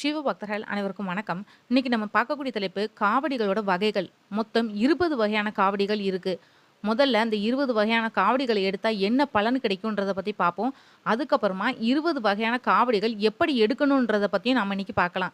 சிவ பக்தர்கள் அனைவருக்கும் வணக்கம். இன்னைக்கு நம்ம பார்க்கக்கூடிய தலைப்பு காவடிகளோட வகைகள். மொத்தம் இருபது வகையான காவடிகள் இருக்கு. முதல்ல அந்த இருபது வகையான காவடிகளை எடுத்தா என்ன பலன் கிடைக்கும்ன்றத பத்தி பார்ப்போம். அதுக்கப்புறமா இருபது வகையான காவடிகள் எப்படி எடுக்கணுன்றதை பத்தியும் நம்ம இன்னைக்கு பார்க்கலாம்.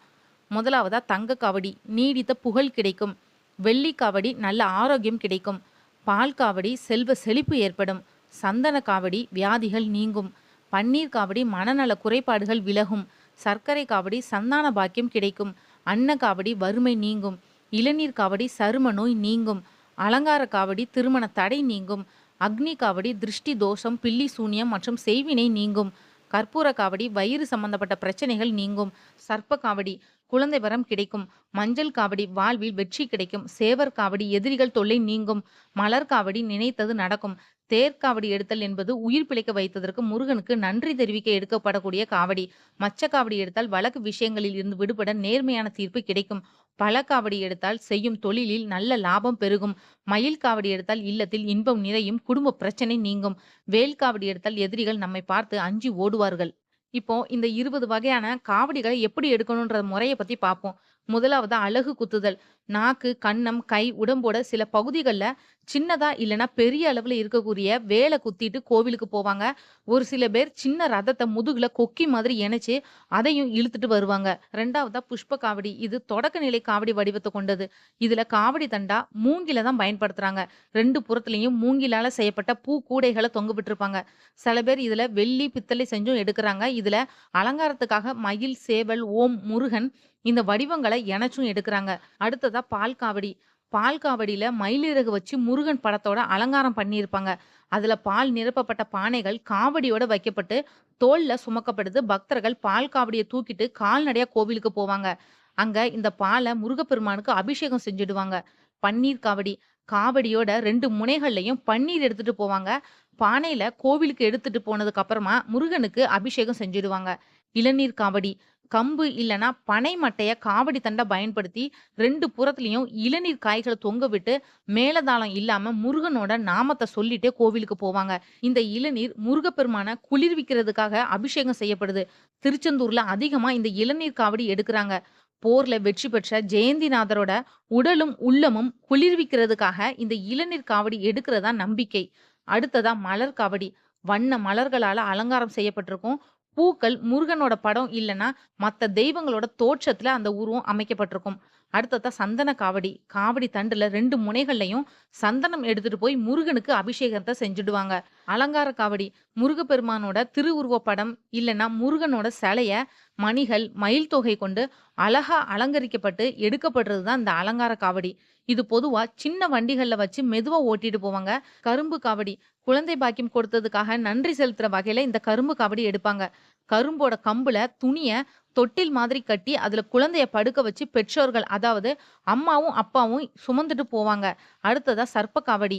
முதலாவதா தங்க காவடி நீடித்த புகழ் கிடைக்கும். வெள்ளி காவடி நல்ல ஆரோக்கியம் கிடைக்கும். பால் காவடி செல்வ செழிப்பு ஏற்படும். சந்தன காவடி வியாதிகள் நீங்கும். பன்னீர் காவடி மனநல குறைபாடுகள் விலகும். சர்க்கரை காவடி சந்தான பாக்கியம் கிடைக்கும். அன்ன காவடி வறுமை நீங்கும். இளநீர் காவடி சரும நோய் நீங்கும். அலங்கார காவடி திருமண தடை நீங்கும். அக்னி காவடி திருஷ்டி தோஷம் பில்லி சூனியம் மற்றும் செய்வினை நீங்கும். கற்பூர காவடி வயிறு சம்பந்தப்பட்ட பிரச்சனைகள் நீங்கும். சர்ப்ப காவடி குழந்தை வரம் கிடைக்கும். மஞ்சள் காவடி வாழ்வில் வெற்றி கிடைக்கும். சேவர் காவடி எதிரிகள் தொல்லை நீங்கும். மலர் காவடி நினைத்தது நடக்கும். தேர்காவடி எடுத்தல் என்பது உயிர் பிழைக்க வைத்ததற்கு முருகனுக்கு நன்றி தெரிவிக்க எடுக்கப்படக்கூடிய காவடி. மச்ச காவடி எடுத்தால் வழக்கு விஷயங்களில் இருந்து விடுபட நேர்மையான தீர்ப்பு கிடைக்கும். பல காவடி எடுத்தால் செய்யும் தொழிலில் நல்ல லாபம் பெருகும். மயில் காவடி எடுத்தால் இல்லத்தில் இன்பம் நிறையும் குடும்ப பிரச்சனை நீங்கும். வேல் காவடி எடுத்தால் எதிரிகள் நம்மை பார்த்து அஞ்சி ஓடுவார்கள். இப்போ இந்த இருபது வகையான காவடிகளை எப்படி எடுக்கணுன்ற முறையை பத்தி பார்ப்போம். முதலாவது அழகு குத்துதல். நாக்கு கண்ணம் கை உடம்போட சில பகுதிகளில் சின்னதா இல்லைன்னா பெரிய அளவில் இருக்கக்கூடிய வேலை குத்திட்டு கோவிலுக்கு போவாங்க. ஒரு சில பேர் சின்ன ரதத்தை முதுகுல கொக்கி மாதிரி இணைச்சு அதையும் இழுத்துட்டு வருவாங்க. ரெண்டாவதா புஷ்ப காவடி. இது தொடக்க நிலை காவடி வடிவத்தை கொண்டது. இதுல காவடி தண்டா மூங்கில தான் பயன்படுத்துறாங்க. ரெண்டு புறத்துலையும் மூங்கிலால செய்யப்பட்ட பூ கூடைகளை தொங்க விட்டுருப்பாங்க. சில பேர் இதுல வெள்ளி பித்தளை செஞ்சும் எடுக்கிறாங்க. இதுல அலங்காரத்துக்காக மயில் சேவல் ஓம் முருகன் இந்த வடிவங்களை இணைச்சும் எடுக்கிறாங்க. அடுத்ததா பால் காவடி. பால் காவடியில மயிலிறகு வச்சு முருகன் படத்தோட அலங்காரம் பண்ணியிருப்பாங்க. அதுல பால் நிரப்பப்பட்ட பானைகள் காவடியோட வைக்கப்பட்டு தோல்ல சுமக்கப்படுது. பக்தர்கள் பால் காவடியை தூக்கிட்டு கால்நடையா கோவிலுக்கு போவாங்க. அங்க இந்த பாலை முருகப்பெருமானுக்கு அபிஷேகம் செஞ்சுடுவாங்க. பன்னீர் காவடி. காவடியோட ரெண்டு முனைகள்லையும் பன்னீர் எடுத்துட்டு போவாங்க. பானையில கோவிலுக்கு எடுத்துட்டு போனதுக்கு அப்புறமா முருகனுக்கு அபிஷேகம் செஞ்சுடுவாங்க. இளநீர் காவடி. கம்பு இல்லைன்னா பனை மட்டைய காவடி தண்டை பயன்படுத்தி ரெண்டு புறத்துலையும் இளநீர் காய்களை தொங்க விட்டு மேலதாளம் இல்லாம முருகனோட நாமத்தை சொல்லிட்டே கோவிலுக்கு போவாங்க. இந்த இளநீர் முருகப்பெருமான குளிர்விக்கிறதுக்காக அபிஷேகம் செய்யப்படுது. திருச்செந்தூர்ல அதிகமா இந்த இளநீர் காவடி எடுக்கிறாங்க. போர்ல வெற்றி பெற்ற ஜெயந்திநாதரோட உடலும் உள்ளமும் குளிர்விக்கிறதுக்காக இந்த இளநீர் காவடி எடுக்கிறதா நம்பிக்கை. அடுத்ததா மலர் காவடி. வண்ண மலர்களால அலங்காரம் செய்யப்பட்டிருக்கும். பூக்கள் முருகனோட படம் இல்லைன்னா மற்ற தெய்வங்களோட தோற்றத்துல அந்த உருவம் அமைக்கப்பட்டிருக்கும். அடுத்ததா சந்தன காவடி. காவடி தண்டுல ரெண்டு முனைகள்லையும் சந்தனம் எடுத்துட்டு போய் முருகனுக்கு அபிஷேகத்தை செஞ்சுடுவாங்க. அலங்கார காவடி. முருகப்பெருமானோட திருவுருவ படம் இல்லைன்னா முருகனோட சிலைய மணிகள் மயில் தொகை கொண்டு அழகா அலங்கரிக்கப்பட்டு எடுக்கப்படுறது தான் இந்த அலங்கார காவடி. இது பொதுவா சின்ன வண்டிகள்ல வச்சு மெதுவா ஓட்டிட்டு போவாங்க. கரும்பு காவடி குழந்தை பாக்கியம் கொடுத்ததுக்காக நன்றி செலுத்துற வகையில இந்த கரும்பு காவடி எடுப்பாங்க. கரும்போட கம்புல துணிய தொட்டில் மாதிரி கட்டி அதுல குழந்தைய படுக்க வச்சு பெற்றோர்கள் அதாவது அம்மாவும் அப்பாவும் சுமந்துட்டு போவாங்க. அடுத்ததா சர்ப்ப காவடி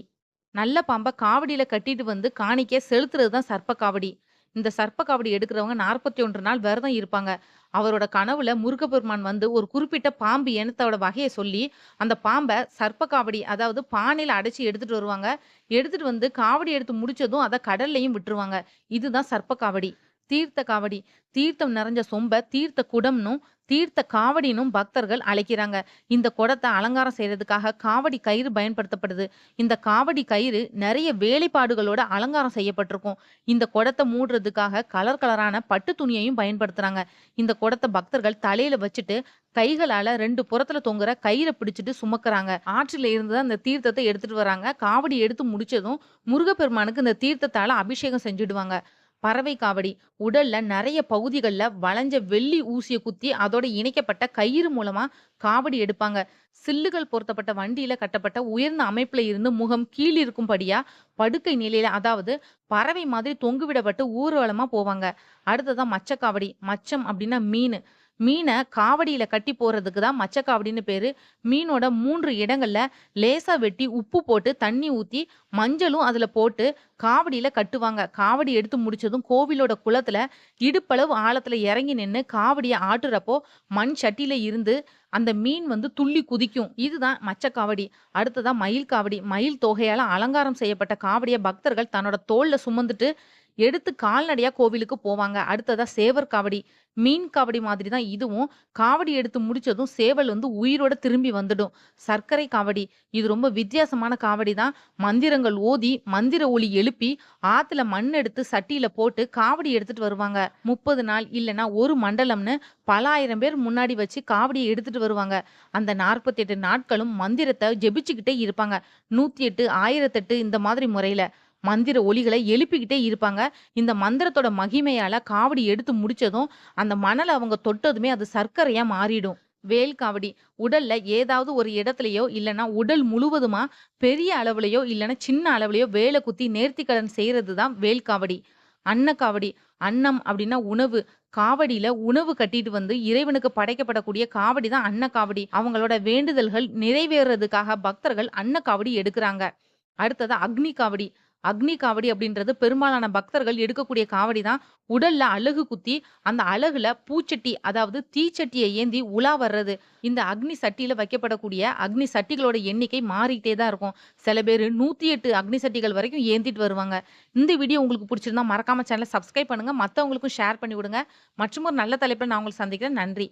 நல்ல பாம்பை காவடியில கட்டிட்டு வந்து காணிக்க செலுத்துறது தான் சர்ப்ப காவடி இந்த சர்ப்ப காவடி எடுக்கிறவங்க நாற்பத்தி ஒன்று நாள் விரதம் இருப்பாங்க. அவரோட கனவுல முருகப்பெருமான் வந்து ஒரு குறிப்பிட்ட பாம்பு இனத்தோட வகையை சொல்லி அந்த பாம்பை சர்ப்ப காவடி அதாவது பானையில அடைச்சி எடுத்துட்டு வருவாங்க. எடுத்துட்டு வந்து காவடி எடுத்து முடிச்சதும் அதை கடல்லையும் விட்டுருவாங்க. இதுதான் சர்ப்ப காவடி தீர்த்த காவடி தீர்த்தம் நிறைஞ்ச சொம்ப தீர்த்த குடம்னும் தீர்த்த காவடினும் பக்தர்கள் அழைக்கிறாங்க. இந்த குடத்தை அலங்காரம் செய்யறதுக்காக காவடி கயிறு பயன்படுத்தப்படுது. இந்த காவடி கயிறு நிறைய வேலைப்பாடுகளோட அலங்காரம் செய்யப்பட்டிருக்கும். இந்த குடத்தை மூடுறதுக்காக கலர் கலரான பட்டு துணியையும் பயன்படுத்துறாங்க. இந்த குடத்தை பக்தர்கள் தலையில வச்சுட்டு கைகளால ரெண்டு புறத்துல தொங்குற கயிறை பிடிச்சிட்டு சுமக்குறாங்க. ஆற்றில இருந்து அந்த தீர்த்தத்தை எடுத்துட்டு வராங்க. காவடி எடுத்து முடிச்சதும் முருகப்பெருமானுக்கு இந்த தீர்த்தத்தால அபிஷேகம் செஞ்சுடுவாங்க. பறவை காவடி. உடல்ல நிறைய பகுதிகளில் வளைஞ்ச வெள்ளி ஊசியை குத்தி அதோட இணைக்கப்பட்ட கயிறு மூலமா காவடி எடுப்பாங்க. சில்லுகள் பொருத்தப்பட்ட வண்டியில கட்டப்பட்ட உயர்ந்த அமைப்புல இருந்து முகம் கீழ் இருக்கும்படியா படுக்கை நிலையில அதாவது பறவை மாதிரி தொங்குவிடப்பட்டு ஊர்வலமா போவாங்க. அடுத்ததான் மச்சக்காவடி. மச்சம் அப்படின்னா மீன். மீனை காவடியில கட்டி போறதுக்கு தான் மச்சக்காவடின்னு பேரு. மீனோட மூன்று இடங்கள்ல லேசா வெட்டி உப்பு போட்டு தண்ணி ஊத்தி மஞ்சளும் அதுல போட்டு காவடியில கட்டுவாங்க. காவடி எடுத்து முடிச்சதும் கோவிலோட குளத்துல இடுப்பளவு ஆழத்துல இறங்கி நின்று காவடியை ஆட்டுறப்போ மண் சட்டியில இருந்து அந்த மீன் வந்து துள்ளி குதிக்கும். இதுதான் மச்ச காவடி அடுத்ததா மயில் காவடி. மயில் தொகையால அலங்காரம் செய்யப்பட்ட காவடியை பக்தர்கள் தன்னோட தோல்ல சுமந்துட்டு எடுத்து கால்நடையா கோவிலுக்கு போவாங்க. அடுத்ததா சேவர் காவடி. மீன் காவடி மாதிரி தான் இதுவும். காவடி எடுத்து முடிச்சதும் சேவல் வந்து உயிரோட திரும்பி வந்துடும். சர்க்கரை காவடி. இது ரொம்ப வித்தியாசமான காவடி தான். மந்திரங்கள் ஓதி, மந்திர ஒளி எழுப்பி, ஆத்துல மண் எடுத்து சட்டியில போட்டு காவடி எடுத்துட்டு வருவாங்க. 30 நாள் இல்லைன்னா ஒரு மண்டலம்னு பல ஆயிரம் பேர் முன்னாடி வச்சு காவடியை எடுத்துட்டு வருவாங்க. அந்த 48 நாட்களும் மந்திரத்தை ஜெபிச்சுக்கிட்டே இருப்பாங்க. 108, 1008 இந்த மாதிரி முறையில. மந்திர ஒலிகளை எழுப்பிக்கிட்டே இருப்பாங்க. இந்த மந்திரத்தோட மகிமையால காவடி எடுத்து முடிச்சதும், அந்த மணலை அவங்க தொட்டதுமே அது சர்க்கரையா மாறிடும். வேல் காவடி. உடல்ல ஏதாவது ஒரு இடத்துலயோ, இல்லைன்னா உடல் முழுவதுமா பெரிய அளவுலயோ, இல்லைன்னா சின்ன அளவுலயோ வேலை குத்தி நேர்த்திக்கடன் செய்யறது தான் வேல் காவடி. அன்ன காவடி. அன்னம் அப்படின்னா உணவு. காவடியில உணவு கட்டிட்டு வந்து இறைவனுக்கு படைக்கப்படக்கூடிய காவடி தான் அன்ன காவடி. அவங்களோட வேண்டுதல்கள் நிறைவேறுறதுக்காக பக்தர்கள் அன்ன காவடி அடுத்தது அக்னி காவடி. அக்னி காவடி அப்படின்றது பெரும்பாலான பக்தர்கள் எடுக்கக்கூடிய காவடி தான். உடல்ல அழகு குத்தி, அந்த அழகுல பூச்சட்டி அதாவது தீச்சட்டியை ஏந்தி உலா வர்றது. இந்த அக்னி சட்டியில வைக்கப்படக்கூடிய அக்னி சட்டிகளோட எண்ணிக்கை மாறிக்கிட்டே தான் இருக்கும். சில பேர் நூத்தி எட்டு அக்னி சட்டிகள் வரைக்கும் ஏந்திட்டு வருவாங்க. இந்த வீடியோ உங்களுக்கு பிடிச்சிருந்தா மறக்காம சேனலை சப்ஸ்கிரைப் பண்ணுங்க. மற்றவங்களுக்கும் ஷேர் பண்ணி விடுங்க. மற்றும் ஒரு நல்ல தலைப்பில் நான் உங்களுக்கு சந்திக்கிறேன். நன்றி.